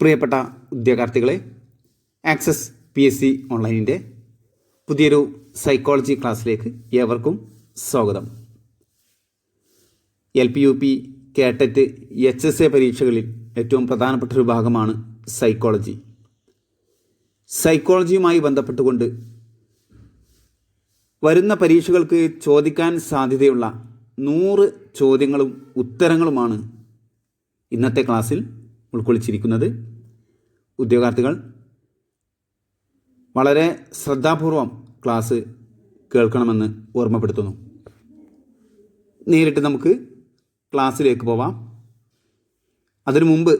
പ്രിയപ്പെട്ട ഉദ്യോഗാർത്ഥികളെ access P S C ഓൺലൈനിന്റെ പുതിയൊരു സൈക്കോളജി ക്ലാസ്സിലേക്ക് ഏവർക്കും സ്വാഗതം. എൽ പി യു പി കേട്ടറ്റ് എച്ച് എസ് എ പരീക്ഷകളിൽ ഏറ്റവും പ്രധാനപ്പെട്ട ഒരു ഭാഗമാണ് സൈക്കോളജി സൈക്കോളജിയുമായി ബന്ധപ്പെട്ടുകൊണ്ട് വരുന്ന പരീക്ഷകൾക്ക് ചോദിക്കാൻ സാധ്യതയുള്ള നൂറ് ചോദ്യങ്ങളും ഉത്തരങ്ങളുമാണ് ഇന്നത്തെ ക്ലാസ്സിൽ ഉൾക്കൊള്ളിച്ചിരിക്കുന്നത്. ഉദ്യോഗാർത്ഥികൾ വളരെ ശ്രദ്ധാപൂർവം ക്ലാസ് കേൾക്കണമെന്ന് ഓർമ്മപ്പെടുത്തുന്നു. നേരിട്ട് നമുക്ക് ക്ലാസ്സിലേക്ക് പോവാം. അതിനു മുമ്പ്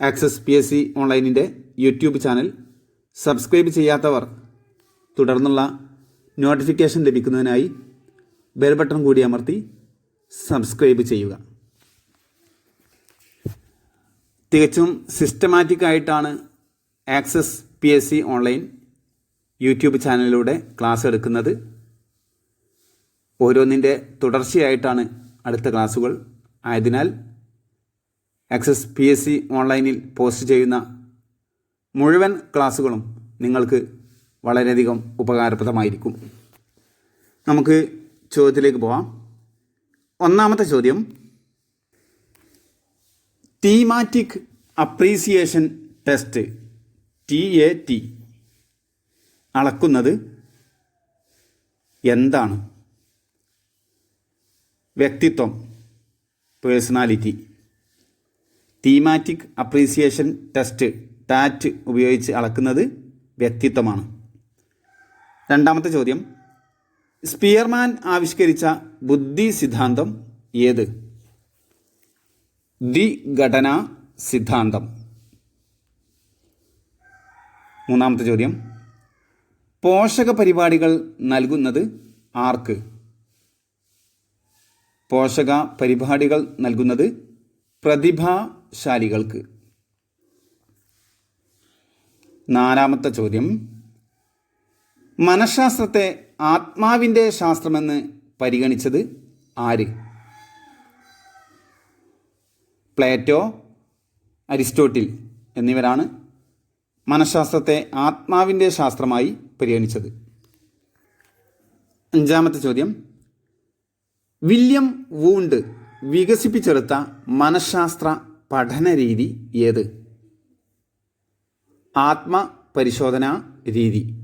ആക്സസ് പി എസ് സി ഓൺലൈനിന്റെ യൂട്യൂബ് ചാനൽ സബ്സ്ക്രൈബ് ചെയ്യാത്തവർ തുടർന്നുള്ള നോട്ടിഫിക്കേഷൻ ലഭിക്കുന്നതിനായി ബെൽ ബട്ടൺ കൂടി അമർത്തി സബ്സ്ക്രൈബ് ചെയ്യുക. തികച്ചും സിസ്റ്റമാറ്റിക് ആയിട്ടാണ് Access P S C online YouTube ചാനലിലൂടെ ക്ലാസ് എടുക്കുന്നത്. ഓരോന്നിന്റെ തുടർച്ചയായിട്ടാണ് അടുത്ത ക്ലാസ്സുകൾ ആയതിനാൽ ആക്സസ് പി എസ് സി ഓൺലൈനിൽ പോസ്റ്റ് ചെയ്യുന്ന മുഴുവൻ ക്ലാസ്സുകളും നിങ്ങൾക്ക് വളരെയധികം ഉപകാരപ്രദമായിരിക്കും. നമുക്ക് ചോദ്യത്തിലേക്ക് പോവാം. ഒന്നാമത്തെ ചോദ്യം thematic apperception test T A T അളക്കുന്നത് എന്താണ്? വ്യക്തിത്വം personality. Thematic apperception test TAT ഉപയോഗിച്ച് അളക്കുന്നത് വ്യക്തിത്വമാണ്. രണ്ടാമത്തെ ചോദ്യം. സ്പിയർമാൻ ആവിഷ്കരിച്ച ബുദ്ധി സിദ്ധാന്തം ഏത്? ദ്വിഘടനാ സിദ്ധാന്തം. മൂന്നാമത്തെ ചോദ്യം. പോഷക പരിപാടികൾ നൽകുന്നത് ആർക്ക്? പോഷക പരിപാടികൾ നൽകുന്നത് പ്രതിഭാശാലികൾക്ക്. നാലാമത്തെ ചോദ്യം. മനഃശാസ്ത്രത്തെ ആത്മാവിന്റെ ശാസ്ത്രമെന്ന് പരിഗണിച്ചത് ആര്? പ്ലേറ്റോ അരിസ്റ്റോട്ടിൽ എന്നിവരാണ് മനഃശാസ്ത്രത്തെ ആത്മാവിന്റെ ശാസ്ത്രമായി പരിഗണിച്ചത്. അഞ്ചാമത്തെ ചോദ്യം. വില്യം വൂണ്ട് വികസിപ്പിച്ചെടുത്ത മനഃശാസ്ത്ര പഠന രീതി ഏത്? ആത്മപരിശോധനാ രീതി.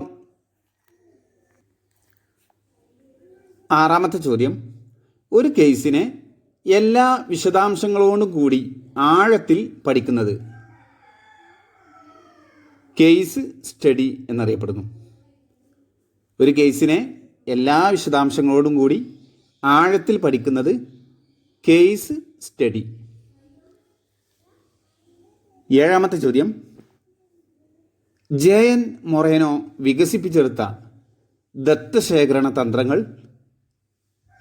ആറാമത്തെ ചോദ്യം. ഒരു കേസിനെ എല്ലാ വിശദാംശങ്ങളോടും കൂടി ആഴത്തിൽ പഠിക്കുന്നത്. കേസ് സ്റ്റഡി എന്നറിയപ്പെടുന്നു. ഒരു കേസിനെ എല്ലാ വിശദാംശങ്ങളോടും കൂടി ആഴത്തിൽ പഠിക്കുന്നത് കേസ് സ്റ്റഡി. ഏഴാമത്തെ ചോദ്യം. ജെ എൻ മൊറേനോ വികസിപ്പിച്ചെടുത്ത ദത്തശേഖരണ തന്ത്രങ്ങൾ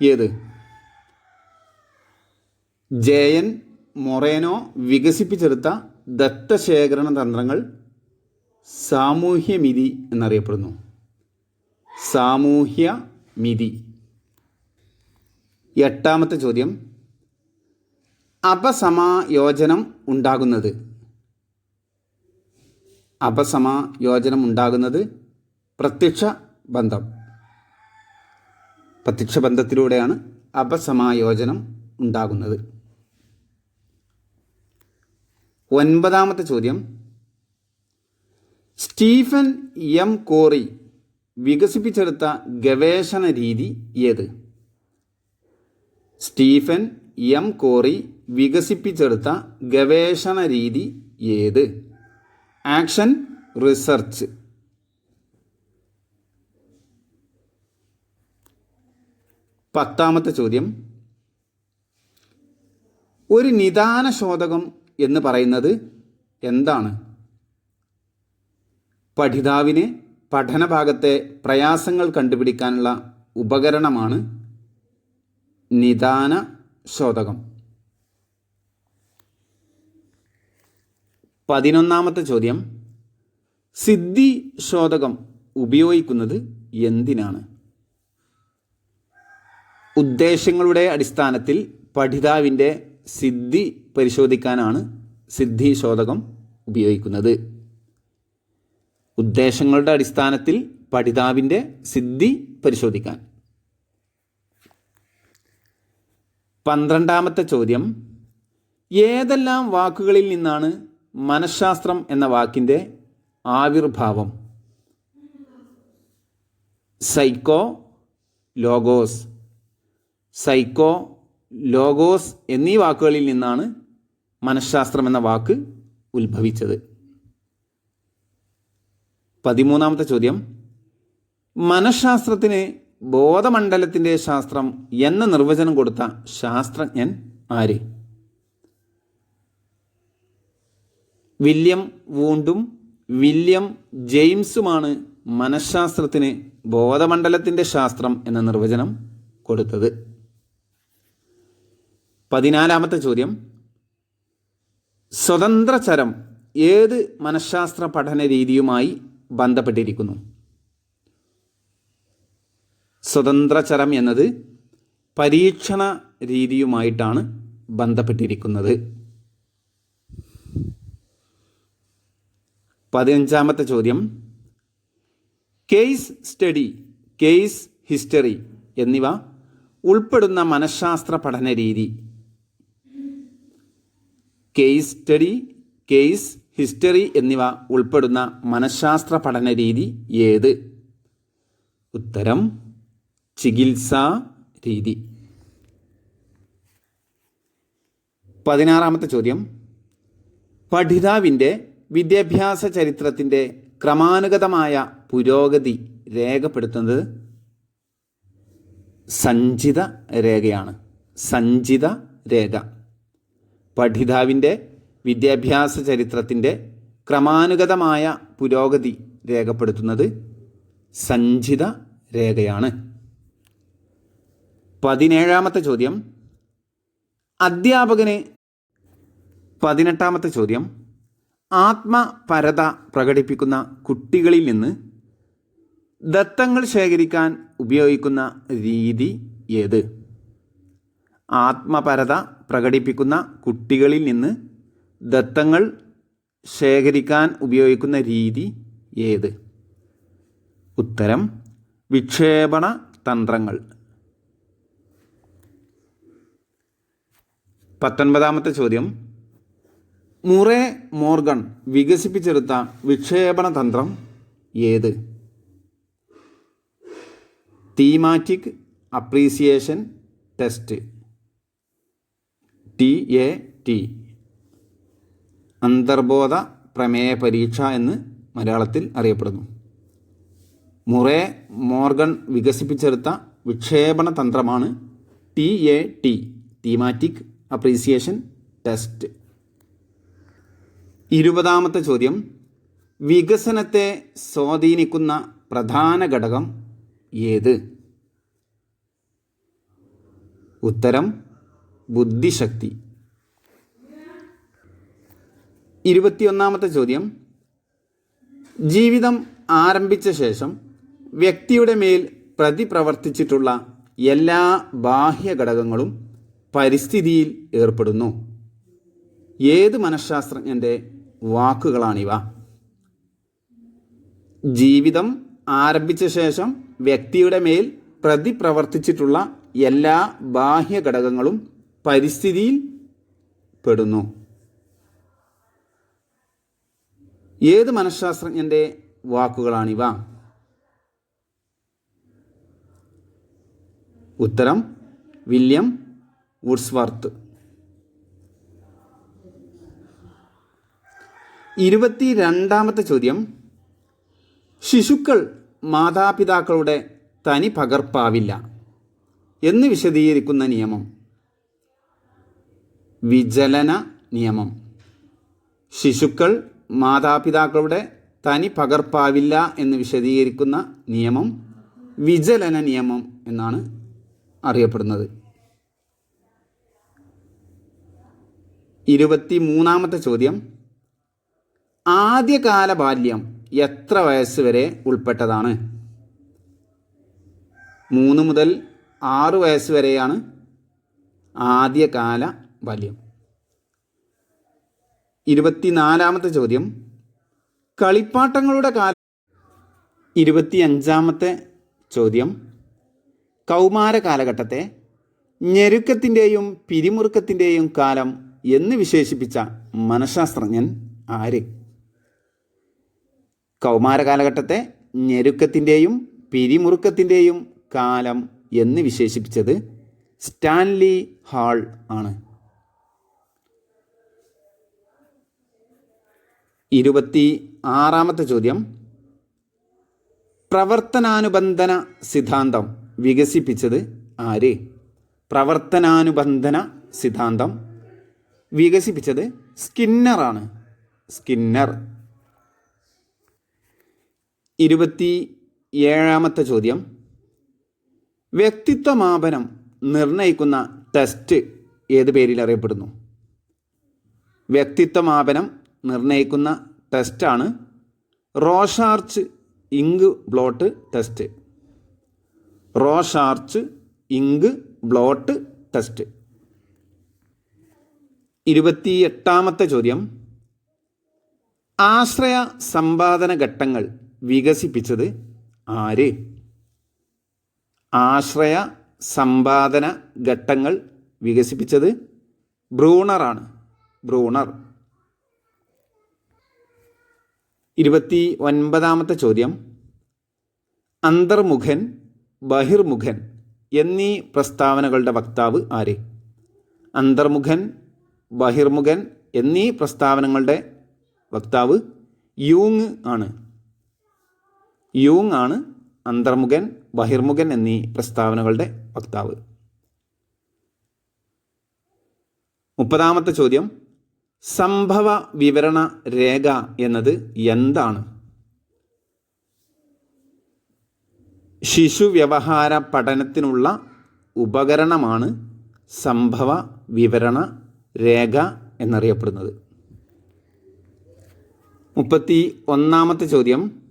ഏത്? ജെ എൻ മൊറേനോ വികസിപ്പിച്ചെടുത്ത ദത്തശേഖരണ തന്ത്രങ്ങൾ സാമൂഹ്യമിതി എന്നറിയപ്പെടുന്നു. സാമൂഹ്യ മിതി എട്ടാമത്തെ ചോദ്യം. അപസമായോജനം ഉണ്ടാകുന്നത്. അപസമായോജനം ഉണ്ടാകുന്നത് പ്രത്യക്ഷ ബന്ധം. പ്രത്യക്ഷ ബന്ധത്തിലൂടെയാണ് അപസമായോജനം ഉണ്ടാകുന്നത്. ഒൻപതാമത്തെ ചോദ്യം. സ്റ്റീഫൻ എം കോറി വികസിപ്പിച്ചെടുത്ത ഗവേഷണ രീതി ഏത്? സ്റ്റീഫൻ എം കോറി വികസിപ്പിച്ചെടുത്ത ഗവേഷണ രീതി ഏത്? Action research. പത്താമത്തെ ചോദ്യം. ഒരു നിദാന ശോധകം എന്ന് പറയുന്നത് എന്താണ്? പഠിതാവിന് പഠനഭാഗത്തെ പ്രയാസങ്ങൾ കണ്ടുപിടിക്കാനുള്ള ഉപകരണമാണ് നിദാന ശോധകം. പതിനൊന്നാമത്തെ ചോദ്യം. സിദ്ധി ശോധകം ഉപയോഗിക്കുന്നത് എന്തിനാണ്? ഉദ്ദേശങ്ങളുടെ അടിസ്ഥാനത്തിൽ പഠിതാവിന്റെ സിദ്ധി പരിശോധിക്കാനാണ് സിദ്ധി ശോധകം ഉപയോഗിക്കുന്നത്. ഉദ്ദേശങ്ങളുടെ അടിസ്ഥാനത്തിൽ പഠിതാവിന്റെ സിദ്ധി പരിശോധിക്കാൻ. പന്ത്രണ്ടാമത്തെ ചോദ്യം. ഏതെല്ലാം വാക്കുകളിൽ നിന്നാണ് മനഃശാസ്ത്രം എന്ന വാക്കിന്റെ ആവിർഭാവം? Psycho logos. സൈക്കോ ലോഗോസ് എന്നീ വാക്കുകളിൽ നിന്നാണ് മനഃശാസ്ത്രം എന്ന വാക്ക് ഉത്ഭവിച്ചത്. പതിമൂന്നാമത്തെ ചോദ്യം. മനഃശാസ്ത്രത്തിന് ബോധമണ്ഡലത്തിന്റെ ശാസ്ത്രം എന്ന നിർവചനം കൊടുത്ത ശാസ്ത്രജ്ഞൻ ആര്? വില്യം വൂണ്ടും വില്യം ജെയിംസുമാണ് മനഃശാസ്ത്രത്തിന് ബോധമണ്ഡലത്തിന്റെ ശാസ്ത്രം എന്ന നിർവചനം കൊടുത്തത്. പതിനാലാമത്തെ ചോദ്യം. സ്വതന്ത്രചരം ഏത് മനഃശാസ്ത്ര പഠന രീതിയുമായി ബന്ധപ്പെട്ടിരിക്കുന്നു? സ്വതന്ത്ര ചരം എന്നത് പരീക്ഷണ രീതിയുമായിട്ടാണ് ബന്ധപ്പെട്ടിരിക്കുന്നത്. പതിനഞ്ചാമത്തെ ചോദ്യം. കേസ് സ്റ്റഡി കേസ് ഹിസ്റ്ററി എന്നിവ ഉൾപ്പെടുന്ന മനഃശാസ്ത്ര പഠന രീതി കേസ് സ്റ്റഡി കേസ് ഹിസ്റ്ററി എന്നിവ ഉൾപ്പെടുന്ന മനഃശാസ്ത്ര പഠന രീതി ഏത്? ഉത്തരം ചികിത്സാ രീതി. പതിനാറാമത്തെ ചോദ്യം. പഠിതാവിന്റെ വിദ്യാഭ്യാസ ചരിത്രത്തിന്റെ ക്രമാനുഗതമായ പുരോഗതി രേഖപ്പെടുത്തുന്നത് സഞ്ചിത രേഖയാണ്. സഞ്ചിത രേഖ. പഠിതാവിന്റെ വിദ്യാഭ്യാസ ചരിത്രത്തിന്റെ ക്രമാനുഗതമായ പുരോഗതി രേഖപ്പെടുത്തുന്നത് സഞ്ചിത രേഖയാണ്. പതിനേഴാമത്തെ ചോദ്യം. അധ്യാപകന് പതിനെട്ടാമത്തെ ചോദ്യം. ആത്മപരത പ്രകടിപ്പിക്കുന്ന കുട്ടികളിൽ നിന്ന് ദത്തങ്ങൾ ശേഖരിക്കാൻ ഉപയോഗിക്കുന്ന രീതി ഏത്? ആത്മപരത പ്രകടിപ്പിക്കുന്ന കുട്ടികളിൽ നിന്ന് ദത്തങ്ങൾ ശേഖരിക്കാൻ ഉപയോഗിക്കുന്ന രീതി ഏത്? ഉത്തരം വിക്ഷേപണ തന്ത്രങ്ങൾ. പത്തൊൻപതാമത്തെ ചോദ്യം. മുറേ മോർഗൺ വികസിപ്പിച്ചെടുത്ത വിക്ഷേപണ തന്ത്രം ഏത്? Thematic apperception test. T A T. അന്തർബോധ പ്രമേയ പരീക്ഷ എന്ന് മലയാളത്തിൽ അറിയപ്പെടുന്നു. മുറേ മോർഗൺ വികസിപ്പിച്ചെടുത്ത വിക്ഷേപണ തന്ത്രമാണ് T A T thematic apperception test ഇരുപതാമത്തെ ചോദ്യം. വികസനത്തെ സ്വാധീനിക്കുന്ന പ്രധാന ഘടകം ഏത്? ഉത്തരം ബുദ്ധിശക്തി. ഇരുപത്തിയൊന്നാമത്തെ ചോദ്യം. ജീവിതം ആരംഭിച്ച ശേഷം വ്യക്തിയുടെ മേൽ പ്രതിപ്രവർത്തിച്ചിട്ടുള്ള എല്ലാ ബാഹ്യ ഘടകങ്ങളും പരിസ്ഥിതിയിൽ ഏർപ്പെടുന്നു. ഏത് മനഃശാസ്ത്രജ്ഞന്റെ വാക്കുകളാണിവ? ജീവിതം ആരംഭിച്ച ശേഷം വ്യക്തിയുടെ മേൽ പ്രതിപ്രവർത്തിച്ചിട്ടുള്ള എല്ലാ ബാഹ്യ ഘടകങ്ങളും പരിസ്ഥിതിയിൽ പെടുന്നു. ഏത് മനഃശാസ്ത്രജ്ഞന്റെ വാക്കുകളാണിവ? ഉത്തരം വില്യം വുഡ്സ്വർത്ത്. ഇരുപത്തി രണ്ടാമത്തെ ചോദ്യം. ശിശുക്കൾ മാതാപിതാക്കളുടെ തനി പകർപ്പാവില്ല എന്ന് വിശദീകരിക്കുന്ന നിയമം. വിചലന നിയമം. ശിശുക്കൾ മാതാപിതാക്കളുടെ തനി പകർപ്പാവില്ല എന്ന് വിശദീകരിക്കുന്ന നിയമം വിചലന നിയമം എന്നാണ് അറിയപ്പെടുന്നത്. ഇരുപത്തി മൂന്നാമത്തെ ചോദ്യം. ആദ്യകാല ബാല്യം എത്ര വയസ്സ് വരെ ഉൾപ്പെട്ടതാണ്? മൂന്ന് മുതൽ ആറ് വയസ്സ് വരെയാണ് ആദ്യകാല ബാല്യം ഇരുപത്തിനാലാമത്തെ ചോദ്യം. കളിപ്പാട്ടങ്ങളുടെ കാല ഇരുപത്തിയഞ്ചാമത്തെ ചോദ്യം. കൗമാര കാലഘട്ടത്തെ ഞെരുക്കത്തിന്റെയും പിരിമുറുക്കത്തിന്റെയും കാലം എന്ന് വിശേഷിപ്പിച്ച മനഃശാസ്ത്രജ്ഞൻ ആര്? കൗമാര കാലഘട്ടത്തെ ഞെരുക്കത്തിന്റെയും പിരിമുറുക്കത്തിന്റെയും കാലം എന്ന് വിശേഷിപ്പിച്ചത് സ്റ്റാൻലി ഹാൾ ആണ്. ഇരുപത്തി ആറാമത്തെ ചോദ്യം. പ്രവർത്തനാനുബന്ധന സിദ്ധാന്തം വികസിപ്പിച്ചത് ആര്? പ്രവർത്തനാനുബന്ധന സിദ്ധാന്തം വികസിപ്പിച്ചത് സ്കിന്നറാണ് സ്കിന്നർ. ഇരുപത്തി ഏഴാമത്തെ ചോദ്യം. വ്യക്തിത്വമാപനം നിർണയിക്കുന്ന ടെസ്റ്റ് ഏത് പേരിൽ അറിയപ്പെടുന്നു? വ്യക്തിത്വമാപനം നിർണയിക്കുന്ന ടെസ്റ്റാണ് Rorschach inkblot test. Rorschach inkblot test. ഇരുപത്തി എട്ടാമത്തെ ചോദ്യം. ആശ്രയ സമ്പാദന ഘട്ടങ്ങൾ വികസിപ്പിച്ചത് ആര്? ആശ്രയ സമ്പാദന ഘട്ടങ്ങൾ വികസിപ്പിച്ചത് ബ്രൂണറാണ്. ബ്രൂണർ. ഇരുപത്തി ഒൻപതാമത്തെ ചോദ്യം. അന്തർമുഖൻ ബഹിർമുഖൻ എന്നീ പ്രസ്താവനകളുടെ വക്താവ് ആര്? അന്തർമുഖൻ ബഹിർമുഖൻ എന്നീ പ്രസ്താവനകളുടെ വക്താവ് യൂങ് ആണ്. യൂങ് ആണ് അന്തർമുഖൻ ബഹിർമുഖൻ എന്നീ പ്രസ്താവനകളുടെ വക്താവ്. മുപ്പതാമത്തെ ചോദ്യം. സംഭവ വിവരണ രേഖ എന്നത് എന്താണ്? ശിശു വ്യവഹാര പഠനത്തിനുള്ള ഉപകരണമാണ് സംഭവ വിവരണ രേഖ എന്നറിയപ്പെടുന്നത്. മുപ്പത്തി ഒന്നാമത്തെ ചോദ്യം.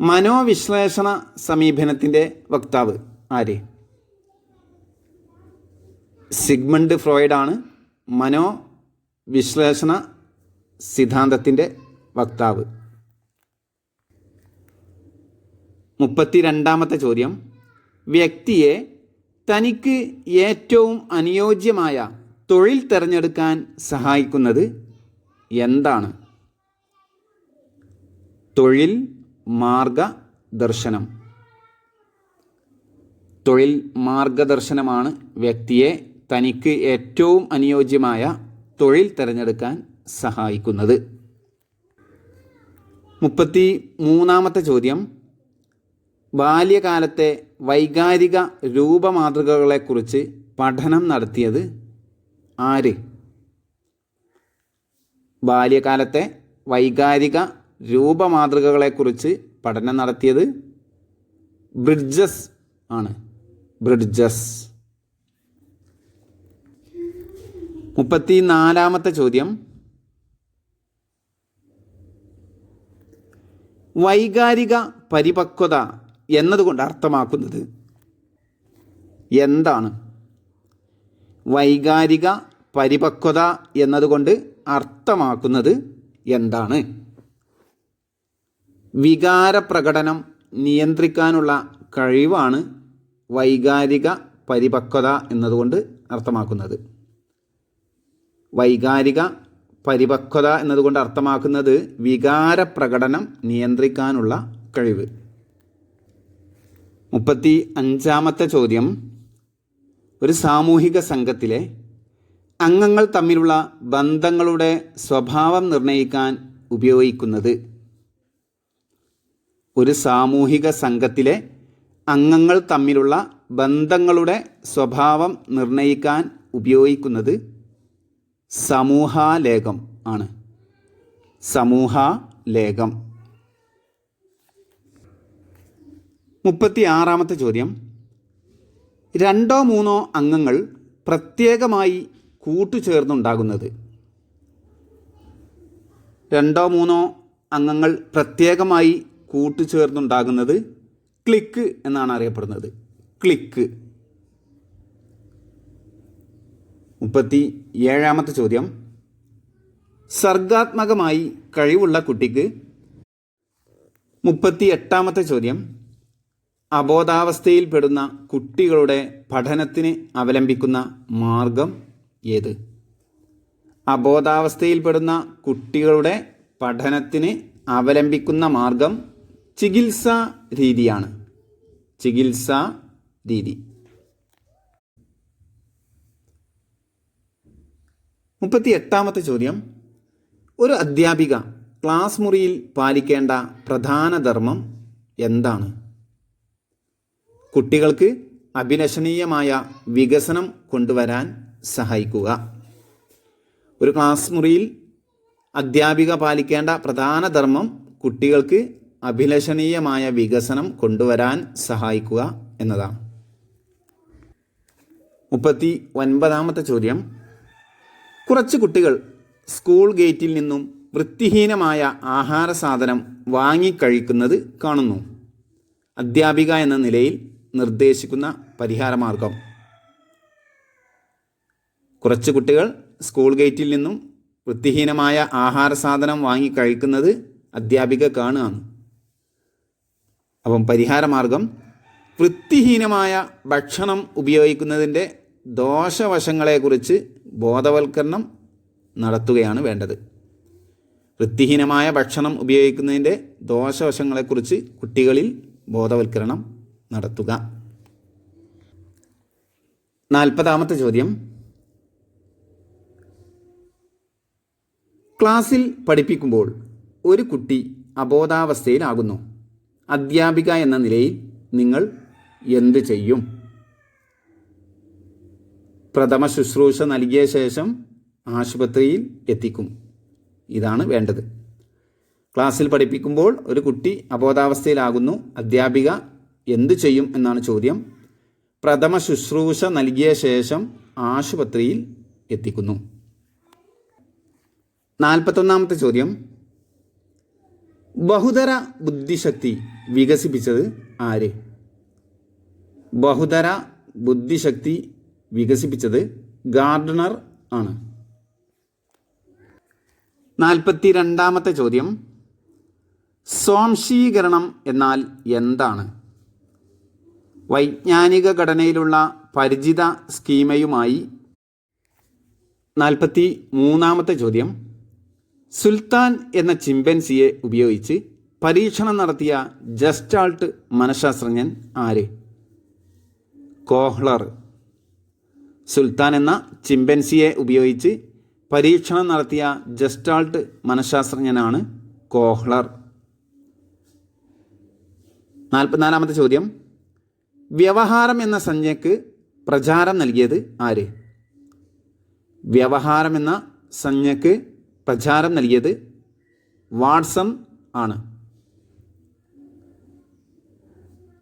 മനോവിശ്ലേഷണ സമീപനത്തിന്റെ വക്താവ് ആര്? സിഗ്മണ്ട് ഫ്രോയിഡാണ്. മനോ വിശ്ലേഷണ സിദ്ധാന്തത്തിന്റെ വക്താവ്. മുപ്പത്തി രണ്ടാമത്തെ ചോദ്യം. വ്യക്തിയെ തനിക്ക് ഏറ്റവും അനുയോജ്യമായ തൊഴിൽ തിരഞ്ഞെടുക്കാൻ സഹായിക്കുന്നത് എന്താണ്? തൊഴിൽ മാർഗദർശനം. തൊഴിൽ മാർഗദർശനമാണ് വ്യക്തിയെ തനിക്ക് ഏറ്റവും അനുയോജ്യമായ തൊഴിൽ തിരഞ്ഞെടുക്കാൻ സഹായിക്കുന്നത്. മുപ്പത്തി മൂന്നാമത്തെ ചോദ്യം. ബാല്യകാലത്തെ വൈകാരിക രൂപമാതൃകകളെക്കുറിച്ച് പഠനം നടത്തിയത് ആര്? ബാല്യകാലത്തെ വൈകാരിക രൂപമാതൃകകളെക്കുറിച്ച് പഠനം നടത്തിയത് ബ്രിഡ്ജസ് ആണ്. ബ്രിഡ്ജസ്. മുപ്പത്തി നാലാമത്തെ ചോദ്യം. വൈകാരിക പരിപക്വത എന്നതുകൊണ്ട് അർത്ഥമാക്കുന്നത് എന്താണ്? വൈകാരിക പരിപക്വത എന്നതുകൊണ്ട് അർത്ഥമാക്കുന്നത് എന്താണ്? വികാരപ്രകടനം നിയന്ത്രിക്കാനുള്ള കഴിവാണ് വൈകാരിക പരിപക്വത എന്നതുകൊണ്ട് അർത്ഥമാക്കുന്നത്. വൈകാരിക പരിപക്വത എന്നതുകൊണ്ട് അർത്ഥമാക്കുന്നത് വികാര പ്രകടനം നിയന്ത്രിക്കാനുള്ള കഴിവ്. മുപ്പത്തി അഞ്ചാമത്തെ ചോദ്യം. ഒരു സാമൂഹിക സംഘത്തിലെ അംഗങ്ങൾ തമ്മിലുള്ള ബന്ധങ്ങളുടെ സ്വഭാവം നിർണയിക്കാൻ ഉപയോഗിക്കുന്നത്. ഒരു സാമൂഹിക സംഘത്തിലെ അംഗങ്ങൾ തമ്മിലുള്ള ബന്ധങ്ങളുടെ സ്വഭാവം നിർണയിക്കാൻ ഉപയോഗിക്കുന്നത് സമൂഹാലേഖം ആണ്. സമൂഹാലേഖം. മുപ്പത്തി ആറാമത്തെ ചോദ്യം. രണ്ടോ മൂന്നോ അംഗങ്ങൾ പ്രത്യേകമായി കൂട്ടുചേർന്നുണ്ടാകുന്നത്. രണ്ടോ മൂന്നോ അംഗങ്ങൾ പ്രത്യേകമായി കൂട്ടുചേർന്നുണ്ടാകുന്നത് ക്ലിക്ക് എന്നാണ് അറിയപ്പെടുന്നത്. ക്ലിക്ക്. മുപ്പത്തി ഏഴാമത്തെ ചോദ്യം. സർഗാത്മകമായി കഴിവുള്ള കുട്ടിക്ക് മുപ്പത്തി എട്ടാമത്തെ ചോദ്യം. അബോധാവസ്ഥയിൽപ്പെടുന്ന കുട്ടികളുടെ പഠനത്തിന് അവലംബിക്കുന്ന മാർഗം ഏത്? അബോധാവസ്ഥയിൽപ്പെടുന്ന കുട്ടികളുടെ പഠനത്തിന് അവലംബിക്കുന്ന മാർഗം ചികിത്സാ രീതിയാണ്. ചികിത്സാ രീതി. മുപ്പത്തി എട്ടാമത്തെ ചോദ്യം. ഒരു അധ്യാപിക ക്ലാസ് മുറിയിൽ പാലിക്കേണ്ട പ്രധാന ധർമ്മം എന്താണ്? കുട്ടികൾക്ക് അഭിലഷണീയമായ വികസനം കൊണ്ടുവരാൻ സഹായിക്കുക. ഒരു ക്ലാസ് മുറിയിൽ അധ്യാപിക പാലിക്കേണ്ട പ്രധാന ധർമ്മം കുട്ടികൾക്ക് അഭിലഷണീയമായ വികസനം കൊണ്ടുവരാൻ സഹായിക്കുക എന്നതാണ്. മുപ്പത്തി ഒൻപതാമത്തെ ചോദ്യം. കുറച്ച് കുട്ടികൾ സ്കൂൾ ഗേറ്റിൽ നിന്നും വൃത്തിഹീനമായ ആഹാര സാധനം വാങ്ങിക്കഴിക്കുന്നത് കാണുന്നു. അധ്യാപിക എന്ന നിലയിൽ നിർദ്ദേശിക്കുന്ന പരിഹാരമാർഗം. കുറച്ച് കുട്ടികൾ സ്കൂൾ ഗേറ്റിൽ നിന്നും വൃത്തിഹീനമായ ആഹാര സാധനം വാങ്ങിക്കഴിക്കുന്നത് അധ്യാപിക കാണുകയാണ്. അപ്പം പരിഹാരമാർഗം വൃത്തിഹീനമായ ഭക്ഷണം ഉപയോഗിക്കുന്നതിന്റെ ദോഷവശങ്ങളെക്കുറിച്ച് ബോധവൽക്കരണം നടത്തുകയാണ് വേണ്ടത്. വൃത്തിഹീനമായ ഭക്ഷണം ഉപയോഗിക്കുന്നതിന്റെ ദോഷവശങ്ങളെക്കുറിച്ച് കുട്ടികളിൽ ബോധവൽക്കരണം നടത്തുക. നാൽപ്പതാമത്തെ ചോദ്യം. ക്ലാസ്സിൽ പഠിപ്പിക്കുമ്പോൾ ഒരു കുട്ടി അബോധാവസ്ഥയിലാകുന്നു. അധ്യാപിക എന്ന നിലയിൽ നിങ്ങൾ എന്ത് ചെയ്യും? പ്രഥമ ശുശ്രൂഷ നൽകിയ ശേഷം ആശുപത്രിയിൽ എത്തിക്കും. ഇതാണ് വേണ്ടത്. ക്ലാസ്സിൽ പഠിപ്പിക്കുമ്പോൾ ഒരു കുട്ടി അബോധാവസ്ഥയിലാകുന്നു. അധ്യാപിക എന്തു ചെയ്യും എന്നാണ് ചോദ്യം. പ്രഥമ ശുശ്രൂഷ നൽകിയ ശേഷം ആശുപത്രിയിൽ എത്തിക്കുന്നു. നാൽപ്പത്തൊന്നാമത്തെ ചോദ്യം. ബഹുതര ബുദ്ധിശക്തി വികസിപ്പിച്ചത് ആര്? ബഹുതര ബുദ്ധിശക്തി വികസിപ്പിച്ചത് ഗാർഡനർ ആണ്. നാൽപ്പത്തി രണ്ടാമത്തെ ചോദ്യം. സ്വാംശീകരണം എന്നാൽ എന്താണ്? വൈജ്ഞാനിക ഘടനയിലുള്ള പരിചിത സ്കീമയുമായി നാൽപ്പത്തി മൂന്നാമത്തെ ചോദ്യം. സുൽത്താൻ എന്ന ചിമ്പൻസിയെ ഉപയോഗിച്ച് പരീക്ഷണം നടത്തിയ ജസ്റ്റാൾട്ട് മനഃശാസ്ത്രജ്ഞൻ ആര്? കോഹ്ലർ. സുൽത്താൻ എന്ന ചിമ്പൻസിയെ ഉപയോഗിച്ച് പരീക്ഷണം നടത്തിയ ജസ്റ്റാൾട്ട് മനഃശാസ്ത്രജ്ഞനാണ് കോഹ്ലർ. നാൽപ്പത്തിനാലാമത്തെ ചോദ്യം. വ്യവഹാരം എന്ന സംജ്ഞയ്ക്ക് പ്രചാരം നൽകിയത് ആര്? വ്യവഹാരം എന്ന സംജ്ഞയ്ക്ക് പ്രചാരം നൽകിയത് വാട്സൺ ആണ്.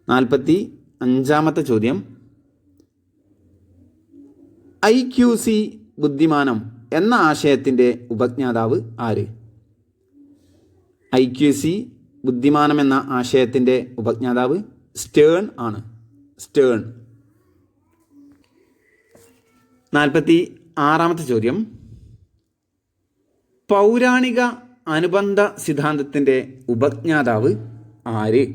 നാൽപ്പത്തി അഞ്ചാമത്തെ ചോദ്യം. ഐ ക്യു സി ബുദ്ധിമാനം എന്ന ആശയത്തിന്റെ ഉപജ്ഞാതാവ് ആര്? ഐ ക്യു സി ബുദ്ധിമാനം എന്ന ആശയത്തിന്റെ ഉപജ്ഞാതാവ് സ്റ്റേൺ ആണ്. സ്റ്റേൺ. നാൽപ്പത്തി ആറാമത്തെ ചോദ്യം. പൗരാണിക അനുബന്ധ സിദ്ധാന്തത്തിന്റെ ഉപജ്ഞാതാവ് ആര്?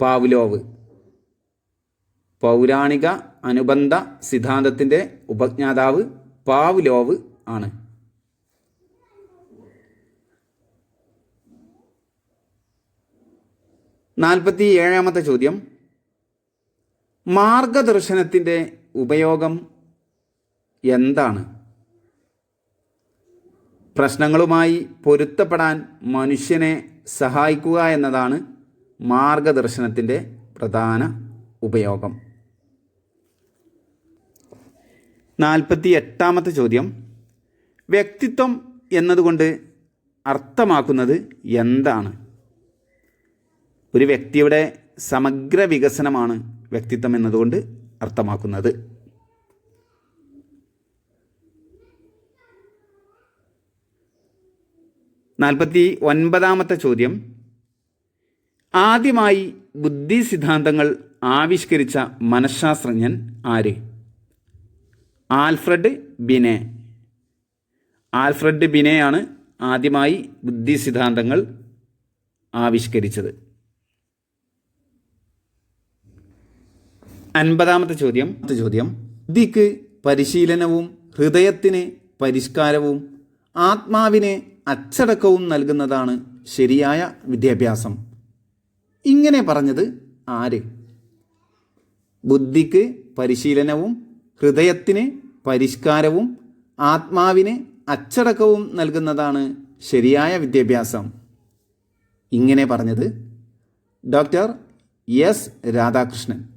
പാവ്ലോവ്. പൗരാണിക അനുബന്ധ സിദ്ധാന്തത്തിന്റെ ഉപജ്ഞാതാവ് പാവ്ലോവ് ആണ്. നാൽപ്പത്തി ഏഴാമത്തെ ചോദ്യം. മാർഗദർശനത്തിന്റെ ഉപയോഗം എന്താണ്? പ്രശ്നങ്ങളുമായി പൊരുത്തപ്പെടാൻ മനുഷ്യനെ സഹായിക്കുക എന്നതാണ് മാർഗദർശനത്തിന്റെ പ്രധാന ഉപയോഗം. നാൽപ്പത്തി എട്ടാമത്തെ ചോദ്യം. വ്യക്തിത്വം എന്നതുകൊണ്ട് അർത്ഥമാക്കുന്നത് എന്താണ്? ഒരു വ്യക്തിയുടെ സമഗ്ര വികസനമാണ് വ്യക്തിത്വം എന്നതുകൊണ്ട് അർത്ഥമാക്കുന്നത്. നാൽപ്പത്തി ഒൻപതാമത്തെ ചോദ്യം. ആദ്യമായി ബുദ്ധി സിദ്ധാന്തങ്ങൾ ആവിഷ്കരിച്ച മനഃശാസ്ത്രജ്ഞൻ ആര്? ആൽഫ്രഡ് ബിനെ. ആൽഫ്രഡ് ബിനെയാണ് ആദ്യമായി ബുദ്ധി സിദ്ധാന്തങ്ങൾ ആവിഷ്കരിച്ചത്. അൻപതാമത്തെ ചോദ്യം. ചോദ്യം. ബുദ്ധിക്ക് പരിശീലനവും ഹൃദയത്തിന് പരിഷ്കാരവും ആത്മാവിന് അച്ചടക്കവും നൽകുന്നതാണ് ശരിയായ വിദ്യാഭ്യാസം. ഇങ്ങനെ പറഞ്ഞത് ആര്? ബുദ്ധിക്ക് പരിശീലനവും ഹൃദയത്തിന് പരിഷ്കാരവും ആത്മാവിന് അച്ചടക്കവും നൽകുന്നതാണ് ശരിയായ വിദ്യാഭ്യാസം. ഇങ്ങനെ പറഞ്ഞത് ഡോക്ടർ എസ് രാധാകൃഷ്ണൻ.